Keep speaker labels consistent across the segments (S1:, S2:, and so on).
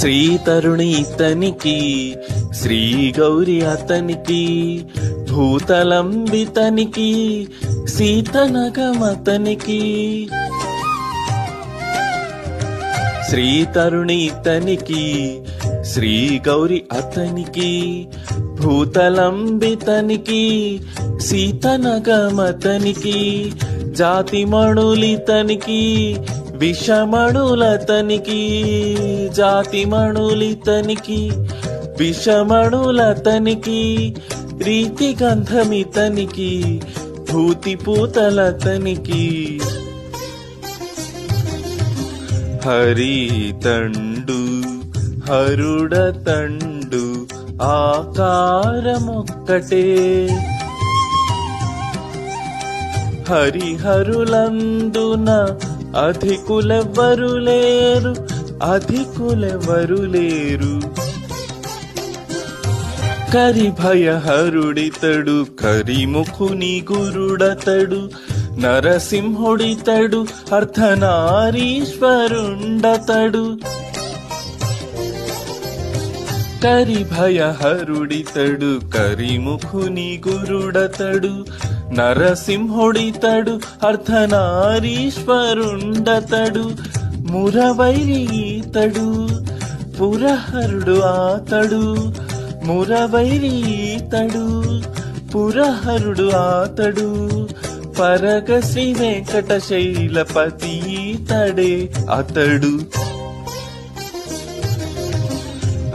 S1: శ్రీ తరుణి ఇతనికి శ్రీ గౌరి అతనికి భూతలంబితనికి సీతనగమతనికి. శ్రీతరుణి ఇతనికి శ్రీ గౌరి అతనికి భూతలంబితనికి సీతనగమతనికి జాతిమణులితనికి విషమణులతనికి జాతిమణులితనికి విషమణులతనికి రీతి గంధమితనికి భూతి పూతలతనికి హరి తండు హరుడ తండు ఆకారమొక్కటే. హరిహరులందున అధికులెవ్వరు లేరు అధికులెవ్వరు లేరు కరి భయహరుడితడు కరిముఖుని గురుడతడు నరసింహుడితడు అర్ధనారీశ్వరుండతడు. కరి భయహరుడితడు కరిముఖుని గురుడతడు నరసింహుడితడు అర్ధనారీశ్వరుండతడు మురవైరీతడు పురహరుడు ఆతడు మురవైరీతడు పురహరుడు ఆతడు పరగ శ్రీ వెంకట శైలపతి ఈతడే అతడు.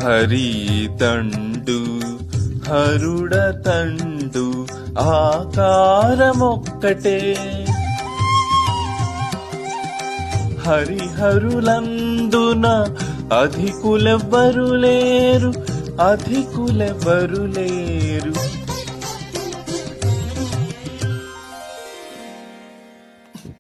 S1: హరి తండు హరుడ తండు ఆకారమొక్కటే. హరిహరులందున అధికులెవ్వరు లేరు అధికులెవ్వరు లేరు.